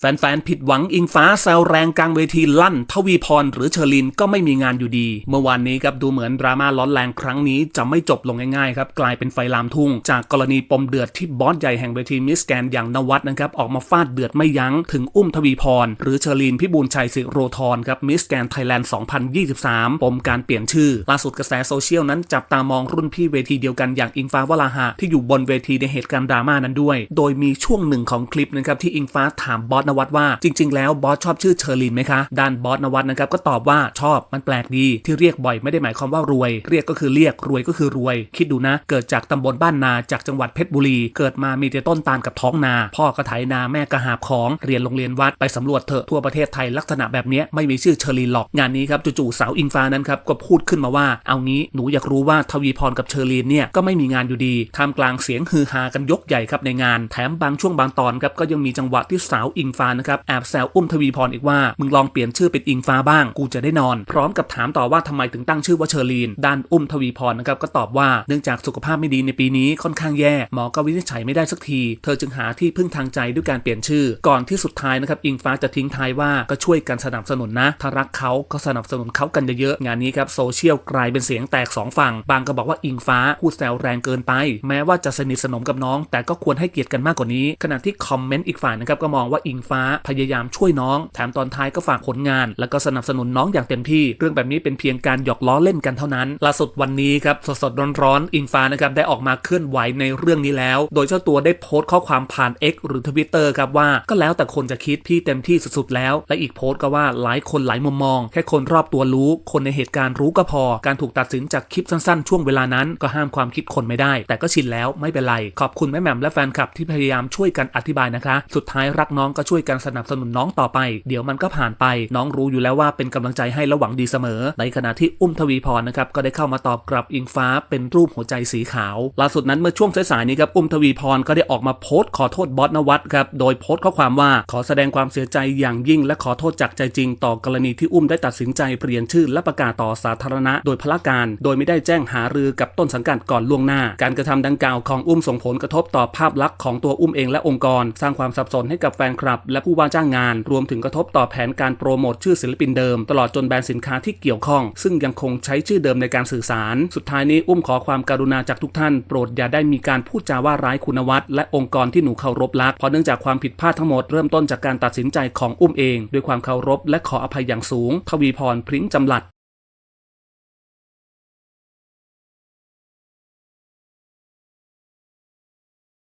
แฟนๆ ผิดหวังอิงฟ้าแซวแรงกลางเวทีลั่น ทวีพรหรือเชอรินก็ไม่มีงานอยู่ดี เมื่อวานนี้ครับดูเหมือนดราม่าร้อนแรงครั้งนี้จะไม่จบลงง่ายๆครับกลายเป็นไฟลามทุ่ง จากกรณีปมเดือดที่บอสใหญ่แห่งเวทีมิสแกนอย่างนวัดนะครับออกมาฟาดเดือดไม่ยั้ง ถึงอุ้มทวีพร หรือเชอรินพิบูลชัยสิโรธรครับมิสแกนไทยแลนด์ 2023 ปมการเปลี่ยนชื่อ ล่าสุดกระแสโซเชียลนั้นจับตามองรุ่นพี่เวทีเดียวกันอย่างอิงฟ้าวราหะที่อยู่บนเวทีในเหตุการณ์ดราม่านั้นด้วย โดยมีช่วงหนึ่งของคลิปนะครับที่อิงฟ้าถามบอสนวัดว่า จริง ๆ แล้วบอสชอบชื่อเชอรินไหมคะด้านบอสนวัดนะครับก็ตอบว่าชอบมันแปลกดี ที่เรียกบ่อยไม่ได้หมายความว่ารวย เรียกก็คือเรียกรวยก็คือรวย คิดดูนะ เกิดจากตำบลบ้านนาจากจังหวัดเพชรบุรี เกิดมามีแต่ต้นตาลกับท้องนา พ่อก็ไถนาแม่ก็หาบของเรียนโรงเรียนวัดไปสำรวจเถอะทั่วประเทศไทยลักษณะแบบนี้ไม่มีชื่อเชอรินหรอกงานนี้ครับจู่ๆสาวอิงฟ้านั้นครับก็พูดขึ้นมาว่า เอางี้หนูอยากรู้ว่าทวีพรกับเชอรีนเนี่ยก็ไม่มีงานอยู่ดีท่ามกลางเสียงฮือฮากันยกใหญ่ครับในงาน แถมบางช่วงบางตอนครับก็ยังมีจังหวะที่สาวอิงฟ้านะครับแอบแซวอุ้มทวีพรอีกว่า มึงลองเปลี่ยนชื่อเป็นอิงฟ้าบ้าง กูจะได้นอน พร้อมกับถามต่อว่าทำไมถึงตั้งชื่อว่าเชอรีนด้านอุ้มทวีพรนะครับก็ตอบว่าเนื่องจากสุขภาพไม่ดีในปีนี้ค่อนข้างแย่หมอก็วินิจฉัยไม่ได้สักที เธอจึงหาที่พึ่งทางใจด้วยการเปลี่ยนชื่อ ก่อนที่สุดท้ายนะครับอิงฟ้าจะทิ้งท้ายว่าก็ช่วยกันสนับสนุนนะถ้ารักเขาก็สนับสนุนเขากันเยอะๆงานนี้ครับโซเชียลกลายเป็นเสียงแตกสองฝั่ง บางก็บอกว่าอิงฟ้าพูดแซวแรงเกินไป แม้ว่าจะสนิทสนมกับน้อง แต่ก็ควรให้เกียรติกันมากกว่านี้ ขณะที่คอมเมนต์อีกฝ่ายนะครับก็มองว่าอิงฟ้าพยายามช่วยน้อง แถมตอนท้ายก็ฝากผลงาน แล้วก็สนับสนุนน้องอย่างเต็มที่ เรื่องแบบนี้เป็นเพียงการหยอกล้อเล่นกันเท่านั้นล่าสุดวันนี้ครับสดๆร้อนๆอิงฟ้านะครับได้ออกมาเคลื่อนไหวในเรื่องนี้แล้ว โดยเจ้าตัวได้โพสต์ข้อความผ่าน X หรือ Twitter ครับว่าก็แล้วแต่คนจะคิดพี่เต็มที่สุดๆแล้ว และอีกโพสต์ก็ว่าหลายคนหลายมุมมอง แค่คนรอบตัวรู้ คนในเหตุการณ์รู้ก็พอ การถูกตัดสินจากคลิปสั้นๆ ช่วงเวลานั้นก็ห้ามความคิดคนไม่ได้ แต่ก็ชินแล้วไม่เป็นไร ขอบคุณแม่แหม่มและแฟนคลับที่พยายามช่วยกันอธิบายนะคะ สุดท้ายรักน้องก็ช่วยยกันสนับสนุนน้องต่อไป เดี๋ยวมันก็ผ่านไป น้องรู้อยู่แล้วว่าเป็นกำลังใจให้และหวังดีเสมอ ในขณะที่อุ้มทวีพรนะครับก็ได้เข้ามาตอบกลับอิงฟ้าเป็นรูปหัวใจสีขาว ล่าสุดนั้นเมื่อช่วงสายๆนี้ครับอุ้มทวีพรก็ได้ออกมาโพสต์ขอโทษบอสนวัตครับโดยโพสต์ข้อความว่าขอแสดงความเสียใจอย่างยิ่ง และขอโทษจากใจจริง ต่อกรณีที่อุ้มได้ตัดสินใจเปลี่ยนชื่อและประกาศต่อสาธารณะ โดยพละการ โดยไม่ได้แจ้งหารือกับต้นสังกัดก่อนล่วงหน้า การกระทำดังกล่าวของอุ้มส่งผลกระทบต่อภาพลักษณ์ของตัวอุ้มเองและองค์กร สร้างความสับสนให้กับแฟนคลับและผู้ว่าจ้างงาน รวมถึงกระทบต่อแผนการโปรโมทชื่อศิลปินเดิม ตลอดจนแบรนด์สินค้าที่เกี่ยวข้อง ซึ่งยังคงใช้ชื่อเดิมในการสื่อสาร สุดท้ายนี้อุ้มขอความการุณาจากทุกท่าน โปรดอย่าได้มีการพูดจาว่าร้ายคุณวัตรและองค์กรที่หนูเคารพรักเพราะเนื่องจากความผิดพลาดทั้งหมดเริ่มต้นจากการตัดสินใจของอุ้มเอง ด้วยความเคารพและขออภัยอย่างสูง ทวีพรพริ้งจำหลัด